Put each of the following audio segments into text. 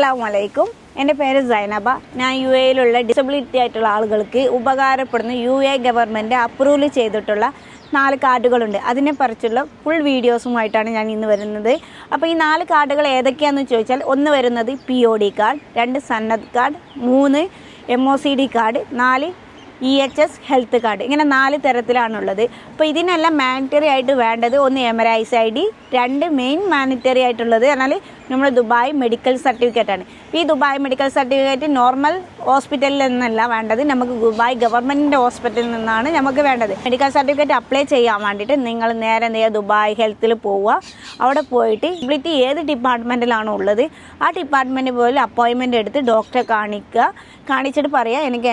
അസ്സാമലൈക്കും എന്റെ പേര് സൈനബ. ഞാൻ യു എയിലുള്ള ഡിസബിലിറ്റി ആയിട്ടുള്ള ആളുകൾക്ക് ഉപകാരപ്പെടുന്ന യു എ ഗവൺമെന്റ് അപ്രൂവൽ ചെയ്തിട്ടുള്ള നാല് കാർഡുകളുണ്ട്. അതിനെ പറിച്ചുള്ള ഫുൾ വീഡിയോസുമായിട്ടാണ് ഞാൻ ഇന്ന് വരുന്നത്. അപ്പോൾ ഈ നാല് കാർഡുകൾ ഏതൊക്കെയാണെന്ന് ചോദിച്ചാൽ ഒന്ന് വരുന്നത് പി ഒ ഡി കാർഡ് രണ്ട് സന്നദ് കാർഡ് മൂന്ന് M O C D card നാല് E H S health card ഇങ്ങനെ നാല് തരത്തിലാണുള്ളത്. അപ്പോൾ ഇതിനെല്ലാം മാനിറ്ററി ആയിട്ട് വേണ്ടത് ഒന്ന് എമറൈസ് ഐ ഡി രണ്ട് മെയിൻ മാനിറ്ററി ആയിട്ടുള്ളത് എന്നാൽ നമ്മൾ ദുബായ് മെഡിക്കൽ സർട്ടിഫിക്കറ്റ് ആണ്. ഈ ദുബായ് മെഡിക്കൽ സർട്ടിഫിക്കറ്റ് നോർമൽ ഹോസ്പിറ്റലിൽ നിന്നല്ല വേണ്ടത്. നമുക്ക് ദുബായ് ഗവൺമെന്റിന്റെ ഹോസ്പിറ്റലിൽ നിന്നാണ് നമുക്ക് വേണ്ടത്. മെഡിക്കൽ സർട്ടിഫിക്കറ്റ് അപ്ലൈ ചെയ്യാൻ വേണ്ടിയിട്ട് നിങ്ങൾ നേരെ നേരെ ദുബായ് ഹെൽത്തിൽ പോവുക. അവിടെ പോയിട്ട് ഇവിടുത്തെ ഏത് ഡിപ്പാർട്ട്മെന്റിലാണോ ഉള്ളത്? ആ ഡിപ്പാർട്ട്മെന്റ് പോയി അപ്പോയിൻമെന്റ് എടുത്ത് ഡോക്ടറെ കാണിക്കുക കാണിച്ചിട്ട് പറയുക എനിക്ക്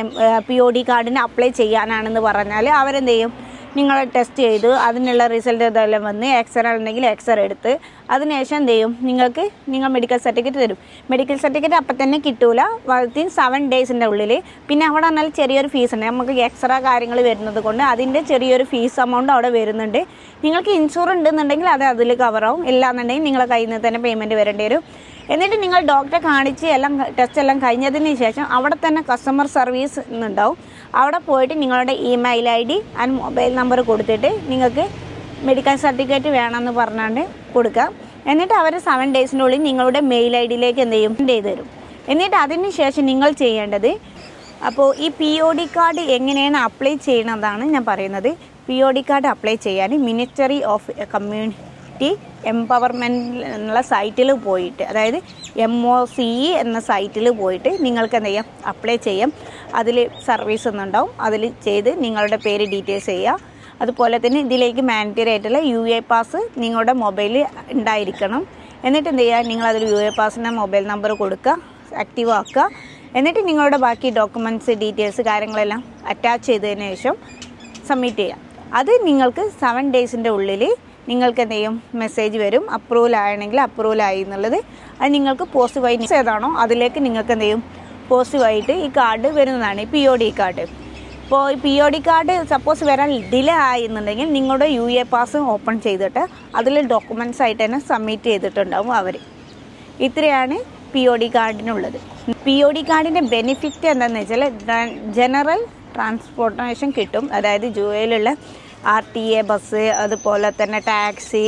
പി ഒ ഡി കാർഡിന് അപ്ലൈ ചെയ്യാനാണെന്ന് പറഞ്ഞാൽ അവരെന്ത് ചെയ്യും നിങ്ങൾ ടെസ്റ്റ് ചെയ്ത് അതിനുള്ള റിസൾട്ട് ഇതെല്ലാം വന്ന് എക്സ്റേ ഉണ്ടെങ്കിൽ എക്സ്റേ എടുത്ത് അതിനുശേഷം എന്ത് ചെയ്യും നിങ്ങൾക്ക് നിങ്ങൾ മെഡിക്കൽ സർട്ടിഫിക്കറ്റ് തരും. മെഡിക്കൽ സർട്ടിഫിക്കറ്റ് അപ്പം തന്നെ കിട്ടൂല. വിത്തിൻ സെവൻ ഡേയ്സിന്റെ ഉള്ളിൽ പിന്നെ അവിടെ പറഞ്ഞാൽ ചെറിയൊരു ഫീസ് ഉണ്ട്. നമുക്ക് എക്സ്റേ കാര്യങ്ങൾ വരുന്നത് കൊണ്ട് അതിന്റെ ചെറിയൊരു ഫീസ് എമൗണ്ട് അവിടെ വരുന്നുണ്ട്. നിങ്ങൾക്ക് ഇൻഷുറൻസ് ഉണ്ടെന്നുണ്ടെങ്കിൽ അത് അതിൽ കവറാവും ഇല്ലാന്നുണ്ടെങ്കിൽ നിങ്ങളെ കയ്യിൽ നിന്ന് തന്നെ പേയ്മെന്റ് വരേണ്ടി വരും. എന്നിട്ട് നിങ്ങൾ ഡോക്ടറെ കാണിച്ച് എല്ലാം ടെസ്റ്റ് എല്ലാം കഴിഞ്ഞതിന് ശേഷം അവിടെ തന്നെ കസ്റ്റമർ സർവീസ് എന്നുണ്ടാവും അവിടെ പോയിട്ട് നിങ്ങളുടെ email I D and mobile number കൊടുത്തിട്ട് നിങ്ങൾക്ക് മെഡിക്കൽ സർട്ടിഫിക്കറ്റ് വേണമെന്ന് പറഞ്ഞാണ്ട് കൊടുക്കാം എന്നിട്ട് അവർ സെവൻ ഡേയ്സിന്റെ ഉള്ളിൽ നിങ്ങളുടെ മെയിൽ ഐ ഡിയിലേക്ക് എന്ത് ചെയ്യും? ചെയ്ത് തരും. എന്നിട്ട് അതിന് ശേഷം നിങ്ങൾ ചെയ്യേണ്ടത് അപ്പോൾ ഈ പി ഒ ഡി കാർഡ് എങ്ങനെയാണ് അപ്ലൈ ചെയ്യണമെന്നാണ് ഞാൻ പറയുന്നത്. P O D card apply ചെയ്യാൻ മിനിസ്റ്ററി ഓഫ് കമ്മ്യൂണിറ്റി എംപവർമെന്റ് എന്നുള്ള സൈറ്റിൽ പോയിട്ട് അതായത് എം ഒ സി ഇ എന്ന സൈറ്റിൽ പോയിട്ട് നിങ്ങൾക്ക് എന്ത് ചെയ്യാം അപ്ലൈ ചെയ്യാം. അതിൽ സർവീസ് എന്നുണ്ടാവും അതിൽ ചെയ്ത് നിങ്ങളുടെ പേര് ഡീറ്റെയിൽസ് ചെയ്യുക അതുപോലെ തന്നെ ഇതിലേക്ക് മാൻഡറ്ററി ആയിട്ടുള്ള യു എ പാസ് നിങ്ങളുടെ മൊബൈലിൽ ഉണ്ടായിരിക്കണം. എന്നിട്ട് എന്ത് ചെയ്യുക നിങ്ങൾ അതിൽ യു എ പാസിന്റെ മൊബൈൽ നമ്പർ കൊടുക്കുക ആക്റ്റീവ് ആക്കുക. എന്നിട്ട് നിങ്ങളുടെ ബാക്കി ഡോക്യുമെന്റ്സ് ഡീറ്റെയിൽസ് കാര്യങ്ങളെല്ലാം അറ്റാച്ച് ചെയ്തതിന് ശേഷം സബ്മിറ്റ് ചെയ്യുക അത് നിങ്ങൾക്ക് സെവൻ ഡേയ്സിന്റെ ഉള്ളിൽ നിങ്ങൾക്ക് എന്ത് ചെയ്യും മെസ്സേജ് വരും. അപ്രൂവൽ ആണെങ്കിൽ അപ്രൂവൽ ആയി എന്നുള്ളത് അത് നിങ്ങൾക്ക് പോസിറ്റീവായി ഏതാണോ അതിലേക്ക് നിങ്ങൾക്ക് എന്ത് ചെയ്യും പോസിറ്റീവായിട്ട് ഈ കാർഡ് വരുന്നതാണ്. ഈ പി ഒ ഡി കാർഡ് ഇപ്പോൾ ഈ P O D card suppose വരാൻ ഡിലേ ആയി എന്നുണ്ടെങ്കിൽ നിങ്ങളുടെ യു എ പാസ് ഓപ്പൺ ചെയ്തിട്ട് അതിൽ ഡോക്യുമെന്റ്സ് ആയിട്ട് തന്നെ സബ്മിറ്റ് ചെയ്തിട്ടുണ്ടാവും അവർ ഇത്രയാണ് പി ഒ ഡി കാർഡിനുള്ളത് പി ഒ ഡി കാർഡിന്റെ ബെനിഫിറ്റ് എന്താണെന്ന് വെച്ചാൽ ജനറൽ ട്രാൻസ്പോർട്ടേഷൻ കിട്ടും. അതായത് ജുവയിലുള്ള ആർ ടി എ ബസ് അതുപോലെ തന്നെ ടാക്സി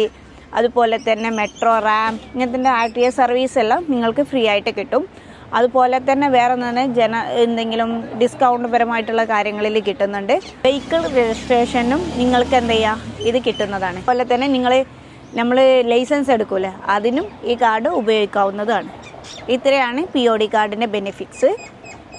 അതുപോലെ തന്നെ മെട്രോ റാം ഇങ്ങനത്തെ ആർ ടി എ സർവീസ് എല്ലാം നിങ്ങൾക്ക് ഫ്രീ ആയിട്ട് കിട്ടും. അതുപോലെ തന്നെ വേറെ തന്നെ ജന എന്തെങ്കിലും ഡിസ്കൗണ്ട് പരമായിട്ടുള്ള കാര്യങ്ങളിൽ കിട്ടുന്നുണ്ട്. വെഹിക്കിൾ രജിസ്ട്രേഷനും നിങ്ങൾക്ക് എന്ത് ചെയ്യുക ഇത് കിട്ടുന്നതാണ്. അതുപോലെ തന്നെ നിങ്ങൾ നമ്മൾ ലൈസൻസ് എടുക്കൂലേ? അതിനും ഈ കാർഡ് ഉപയോഗിക്കാവുന്നതാണ്. ഇത്രയാണ് പി ഒ ഡി കാർഡിന്റെ ബെനിഫിറ്റ്സ്